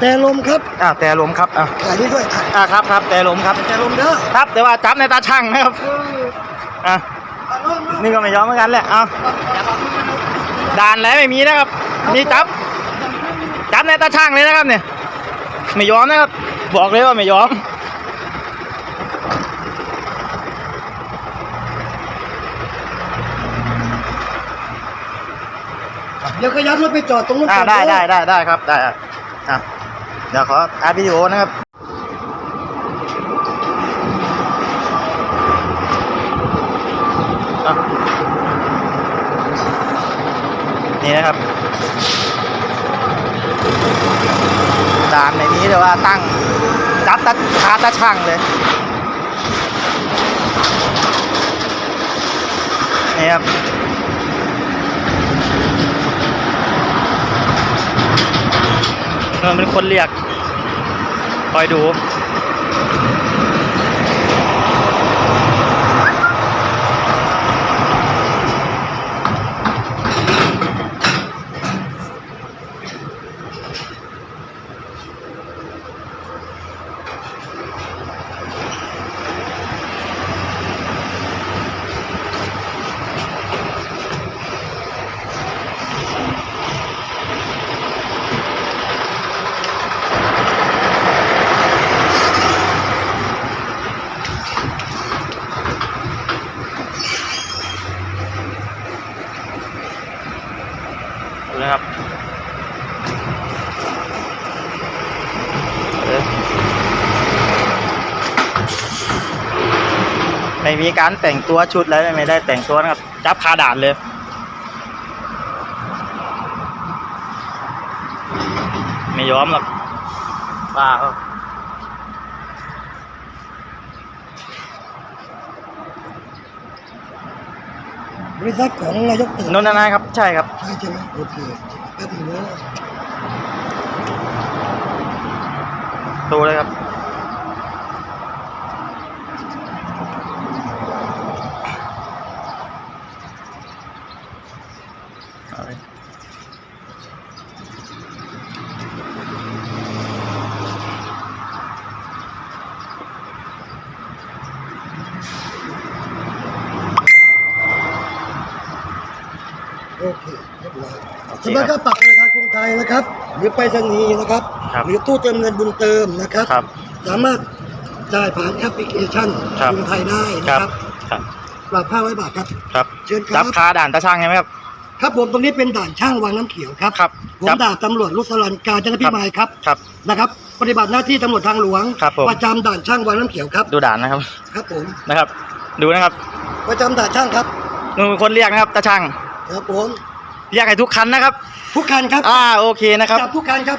แต่ลมครับอ่าแต่ลมครับอ่าถ่ายนี่ด้วยถ่ายอ่าครับครับแต่ลมครับ แต่ลมเด้อครับ แต่ว่าจับในตาช่างนะครับเอออะอะลองลองนี่ก็ไม่ยอมเหมือนกันแหละเอาด่านไหนไม่มีนะครับมีจับ จับในตาช่างเลยนะครับเนี่ยไม่ยอมนะครับ บอกเลยว่าไม่ยอมเดี๋ยวขยับรถไปจอดตรงนู้นอ่าก่อนได้เอได้ได้ได้ครับได้อะอะ เดี๋ยวขออัดวิดีโอนะครับนี่นะครับด่านในนี้แต่ว่าตั้งจับตาคาตาช่างเลยนี่ครับ เออเป็นคนเรียก คอยดู นะครับไม่มีการแต่งตัวชุดแล้วไม่ได้แต่งตัวนะครับจับคาด่านเลยไม่ยอมหรอกป้าเขา บริษัทของนายกตู่นนทนายครับ ใช่ครับ ใช่ใช่ไหมโอเคแป๊บนึงนะดูเลยครับ เอาเลย โอเคเรียบร้อยสำนักงานปรับธนาคารกรุงไทยนะครับ หรือไปรษณีย์นะครับ ครับ หรือตู้เติมเงินบุญเติมนะครับ ครับ สามารถจ่ายผ่านแอปพลิเคชันครับ กรุงไทยได้คนะรับครับครับปรับ500บาทครับ ครับเชิญครับจับคาด่านตาช่างใช่ไหมครับ ครับผมตรงนี้เป็นด่านช่างวังน้ำเขียวครับ ครับผมจับ ดาบตำรวจรุษลันการจันทพิมายครับครับ นะครับ ปฏิบัติหน้าที่ตำรวจทางหลวง ครับผม ประจำด่านช่างวังน้ำเขียวครับ ดูด่านนะครับ ครับผม นะครับ ดูนะครับ ประจำด่านช่างครับนู่นเป็นคนเรียกนะครับตาช่าง ครับผมเรียกให้ทุกคันนะครับ ทุกคันครับ อ่าโอเคนะครับ จับทุกคันครับ